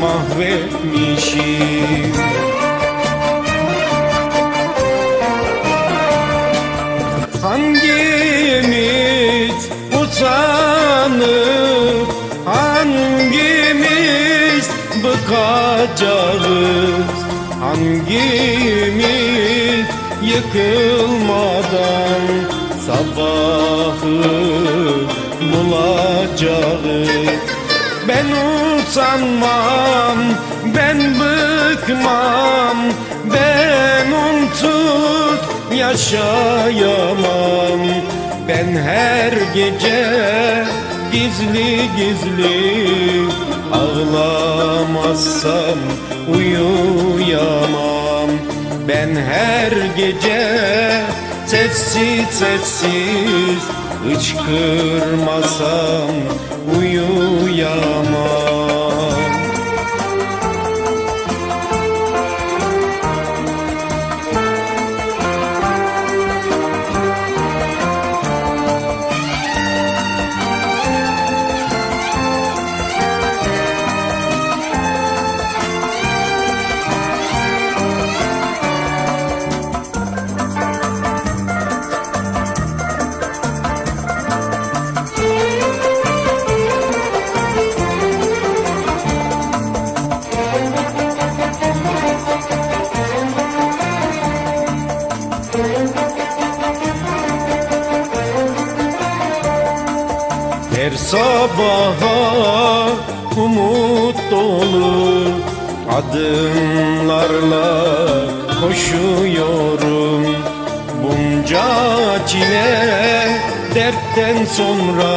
mahvetmişim. Hangimiz utanıp Hangimiz bıkacağız? Hangimiz yıkılmadan Sabahı bulacağız Ben utanmam, ben bıkmam Ben unutup yaşayamam. Ben her gece gizli gizli Ağlamazsam uyuyamam. Ben her gece sessiz sessiz Hıçkırmasam uyuyamam Her sabaha umut dolu adımlarla koşuyorum. Bunca çile dertten sonra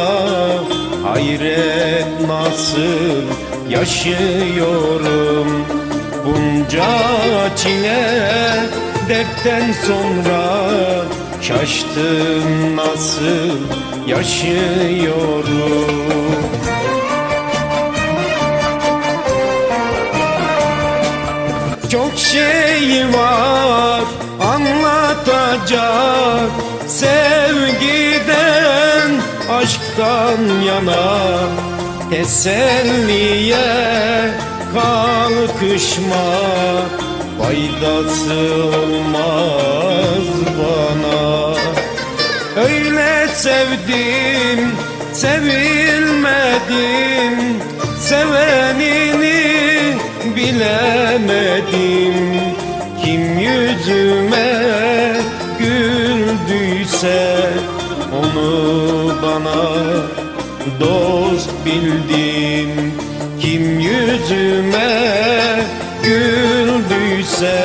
hayret nasıl yaşıyorum? Bunca çile dertten sonra şaştım nasıl yaşıyorum Çok şey var anlatacak. Sevgiden, aşktan yana Teselliye kalkışma. Faydası olmaz sevdim, sevilmedim Sevenini bilemedim. Kim yüzüme güldüyse Onu bana dost bildim. Kim yüzüme güldüyse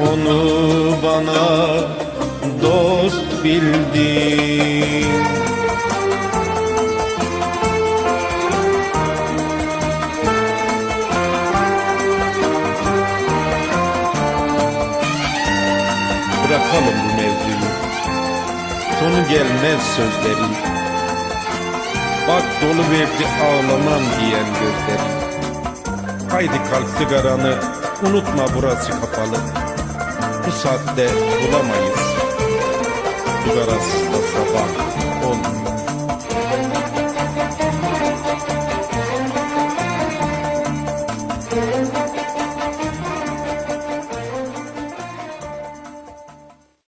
Onu bana dost bildim Bırakalım bu mevzuyu. Sonu gelmez sözlerin Bak dolu verdi ağlamam diyen gözlerin Haydi kalk sigaranı Unutma burası kapalı. Bu saatte bulamayız zaraz do Słowaków.